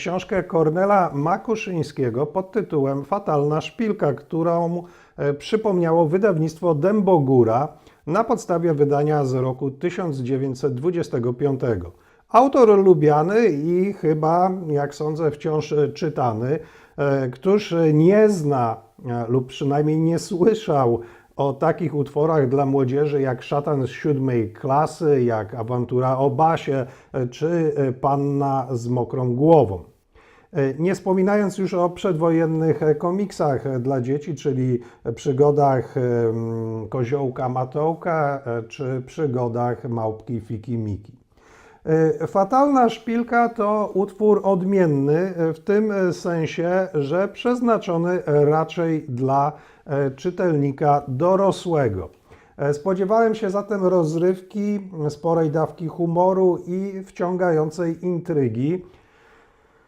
książkę Kornela Makuszyńskiego pod tytułem Fatalna szpilka, którą e, przypomniało wydawnictwo Dębogóra na podstawie wydania z roku 1925. Autor lubiany i chyba, jak sądzę, wciąż e, czytany. E, Któż nie zna lub przynajmniej nie słyszał o takich utworach dla młodzieży jak Szatan z siódmej klasy, jak Awantura o Basie czy Panna z mokrą głową. E, Nie wspominając już o przedwojennych e, komiksach e, dla dzieci, czyli przygodach Koziołka Matołka czy przygodach Małpki Fiki Miki. Fatalna szpilka to utwór odmienny w tym sensie, że przeznaczony raczej dla czytelnika dorosłego. Spodziewałem się zatem rozrywki, sporej dawki humoru i wciągającej intrygi.